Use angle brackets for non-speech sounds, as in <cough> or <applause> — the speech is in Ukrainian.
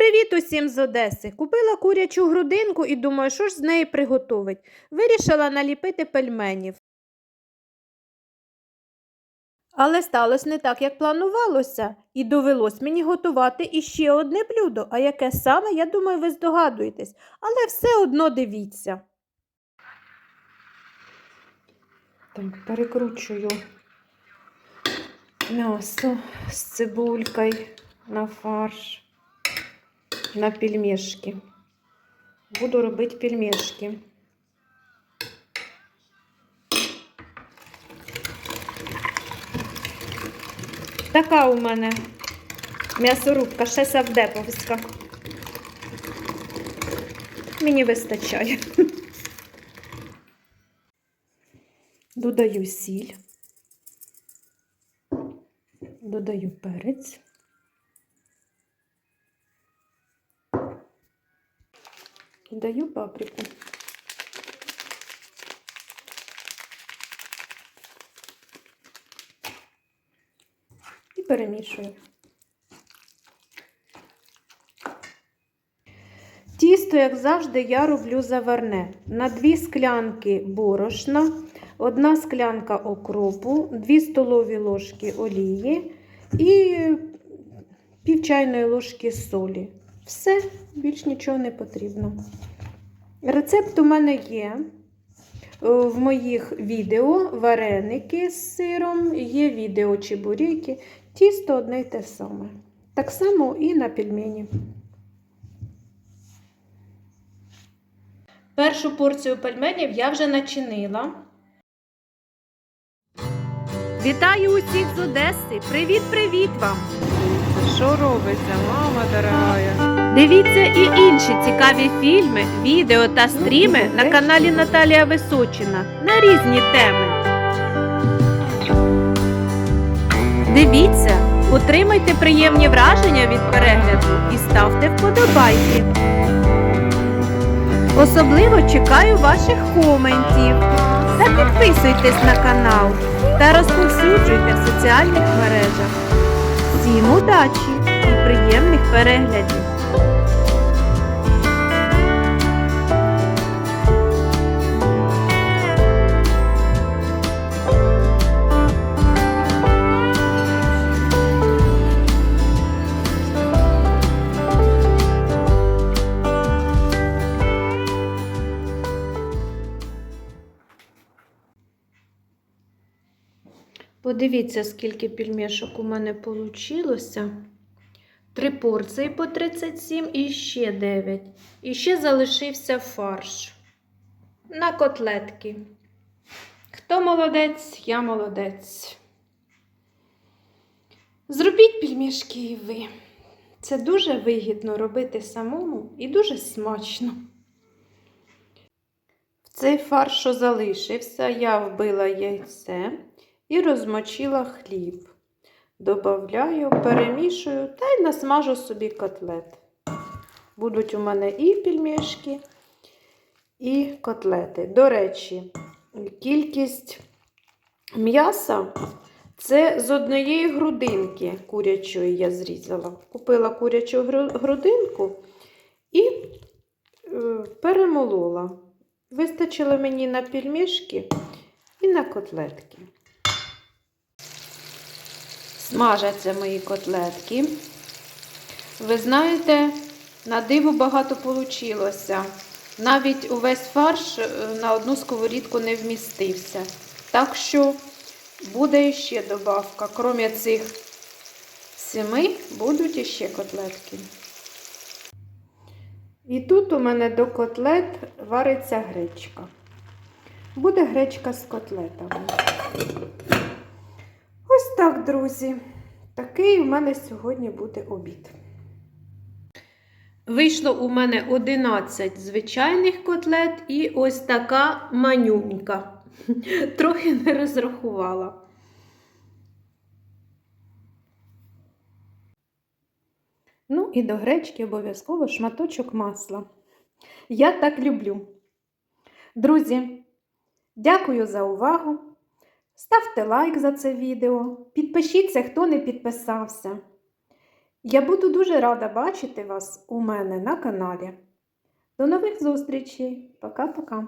Привіт усім з Одеси. Купила курячу грудинку і думаю, що ж з неї приготовить. Вирішила наліпити пельменів. Але сталося не так, як планувалося, і довелось мені готувати іще одне блюдо, а яке саме, я думаю, ви здогадуєтесь, але все одно дивіться. Так, перекручую м'ясо з цибулькою на фарш, на пельмешки. Буду робити пельмешки. Така у мене м'ясорубка, ще савдеповська. Мені вистачає. Додаю сіль, додаю перець. Додаю паприку. І перемішую. Тісто, як завжди, я роблю заварне. На 2 склянки борошна, 1 склянка окропу, 2 столові ложки олії і пів чайної ложки солі. Все, більш нічого не потрібно. Рецепт у мене є. Е, В моїх відео вареники з сиром, є відео чебуріки. Тісто одне й те саме. Так само і на пельмені. Першу порцію пельменів я вже начинила. Вітаю усіх з Одеси! Привіт-привіт вам! Що робиться, мама дорогая? Дивіться і інші цікаві фільми, відео та стріми на каналі Наталія Височина на різні теми. Дивіться, отримайте приємні враження від перегляду і ставте вподобайки. Особливо чекаю ваших коментів. Та підписуйтесь на канал та розповсюджуйте в соціальних мережах. Всім удачі і приємних переглядів! Подивіться, скільки пельмешок у мене вийшло. Три порції по 37 і ще 9. І ще залишився фарш на котлетки. Хто молодець, я молодець. Зробіть пельмешки і ви. Це дуже вигідно робити самому і дуже смачно. В цей фарш, що залишився, я вбила яйце і розмочила хліб. Добавляю, перемішую та й насмажу собі котлет. Будуть у мене і пельмешки, і котлети. До речі, кількість м'яса це з однієї грудинки курячої я зрізала. Купила курячу грудинку і е, перемолола. Вистачило мені на пельмешки і на котлетки. Смажаться мої котлетки. Ви знаєте, на диво багато получилося. Навіть увесь фарш е, на одну сковорідку не вмістився. Так що буде ще добавка. Крім цих семи, будуть іще котлетки. І тут у мене до котлет вариться гречка. Буде гречка з котлетами. Ось так, друзі. Такий у мене сьогодні буде обід. Вийшло у мене 11 звичайних котлет і ось така манюнька. <laughs> Трохи не розрахувала. Ну і до гречки обов'язково шматочок масла. Я так люблю. Друзі, дякую за увагу. Ставте лайк за це відео, підпишіться, хто не підписався. Я буду дуже рада бачити вас у мене на каналі. До нових зустрічей. Пока-пока.